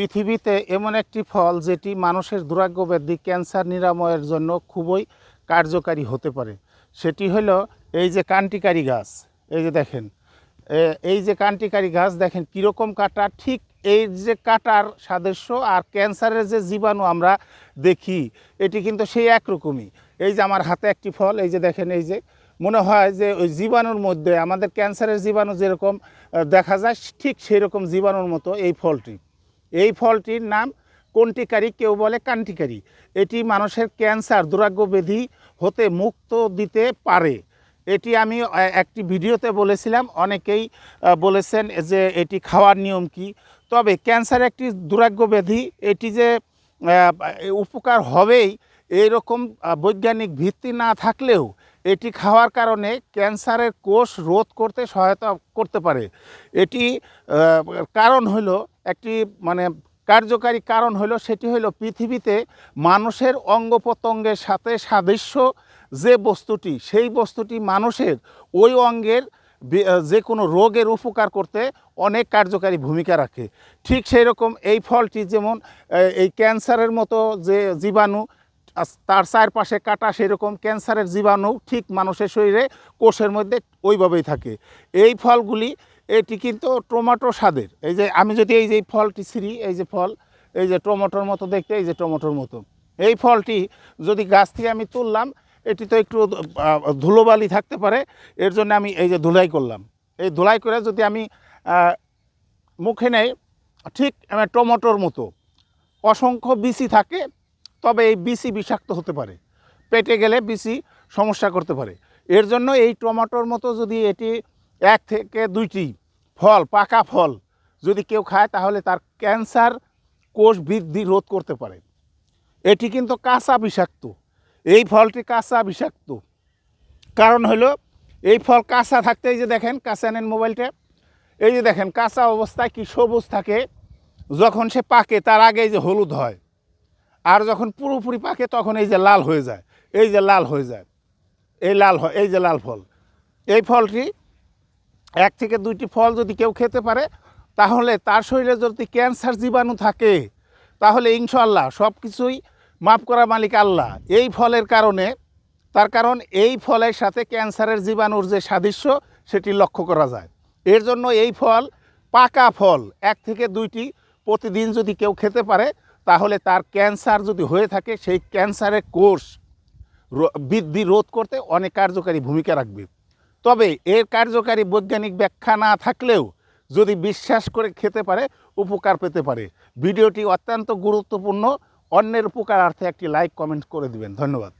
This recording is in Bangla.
পৃথিবীতে এমন একটি ফল যেটি মানুষের দুরাগ্য ব্যাধি ক্যান্সার নিরাময়ের জন্য খুবই কার্যকারী হতে পারে। সেটি হলো এই যে কান্টিকারি গাছ, এই যে দেখেন এই যে কান্টিকারি গাছ দেখেন কীরকম কাটা, ঠিক এই যে কাটার সাদৃশ্য আর ক্যান্সারের যে জীবাণু আমরা দেখি, এটি কিন্তু সেই একরকমই। এই যে আমার হাতে একটি ফল, এই যে দেখেন, এই যে মনে হয় যে ওই জীবাণুর মধ্যে আমাদের ক্যান্সারের জীবাণু যেরকম দেখা যায়, ঠিক সেই রকম জীবাণুর মতো এই ফলটি। এই ফলটির নাম কন্টিকারি, কেউ বলে কান্টিকারি। এটি মানুষের ক্যান্সার দুরাগ্য ব্যাধি হতে মুক্ত দিতে পারে। এটি আমি একটি ভিডিওতে বলেছিলাম, অনেকেই বলেছেন যে এটি খাওয়ার নিয়ম কি। তবে ক্যান্সার একটি দুরাগ্য ব্যাধি এটি যে উপকার হবেই, এইরকম বৈজ্ঞানিক ভিত্তি না থাকলেও এটি খাওয়ার কারণে ক্যান্সারের কোষ রোধ করতে সহায়তা করতে পারে। এটি কারণ হলো একটি মানে কার্যকারী কারণ হলো সেটি হলো পৃথিবীতে মানুষের অঙ্গ প্রত্যঙ্গের সাথে সাদৃশ্য যে বস্তুটি, সেই বস্তুটি মানুষের ওই অঙ্গের যে কোনো রোগের উপকার করতে অনেক কার্যকারী ভূমিকা রাখে। ঠিক সেই রকম এই ফলটি যেমন এই ক্যান্সারের মতো যে জীবাণু তার চারপাশে কাটা সেরকম ক্যান্সারের জীবাণু ঠিক মানুষের শরীরে কোষের মধ্যে ওইভাবেই থাকে। এই ফলগুলি এটি কিন্তু টমেটো স্বাদের। এই যে আমি যদি এই যে ফলটি ছিঁড়ি, এই যে ফল, এই যে টমেটোর মতো দেখতে, এই যে টমেটোর মতো। এই ফলটি যদি গাছ থেকে আমি তুললাম, এটি তো একটু ধুলোবালি থাকতে পারে, এর জন্য আমি এই যে ধুলাই করলাম। এই ধুলাই করে যদি আমি মুখে নেই, ঠিক টমেটোর মতো। অসংখ্য বিসি থাকে, তবে এই বিসি বিষাক্ত হতে পারে। পেটে গেলে বিসি সমস্যা করতে পারে। এর জন্য এই টমেটোর মতো যদি এটি এক থেকে দুইটি ফল, পাকা ফল যদি কেউ খায় তাহলে তার ক্যান্সার কোষ বৃদ্ধি রোধ করতে পারে। এটি কিন্তু কাঁচা বিষাক্ত। এই ফলটি কাঁচা বিষাক্ত। কারণ হলো, এই ফল কাঁচা থাকতে এই যে দেখেন, কাঁচা নেন মোবাইলটা। এই যে দেখেন, কাঁচা অবস্থায় কি সবুজ থাকে? যখন সে পাকে, তার আগে এই যে হলুদ হয়। আর যখন পুরোপুরি পাকে, তখন এই যে লাল হয়ে যায়। এই যে লাল হয়ে যায়। এই লাল হয়, এই যে লাল ফল। এই ফলটি এক থেকে দুইটি ফল যদি কেউ খেতে পারে, তাহলে তার শরীরে যদি ক্যান্সার জীবাণু থাকে, তাহলে ইনশাল্লাহ সব কিছুই মাফ করা মালিক আল্লাহ। এই ফলের কারণে, তার কারণ এই ফলের সাথে ক্যান্সারের জীবাণুর যে সাদৃশ্য, সেটি লক্ষ্য করা যায়। এর জন্য এই ফল পাকা ফল, এক থেকে দুইটি প্রতিদিন যদি কেউ খেতে পারে, তাহলে তার ক্যান্সার যদি হয়ে থাকে, সেই ক্যান্সারের কোর্স বৃদ্ধি রোধ করতে অনেক কার্যকারী ভূমিকা রাখবে। তবে এর কার্যকারী বৈজ্ঞানিক ব্যাখ্যা না থাকলেও যদি বিশ্বাস করে খেতে পারে, উপকার পেতে পারে। ভিডিওটি অত্যন্ত গুরুত্বপূর্ণ। অন্যের উপকারার্থে একটি লাইক, কমেন্ট করে দিবেন। ধন্যবাদ।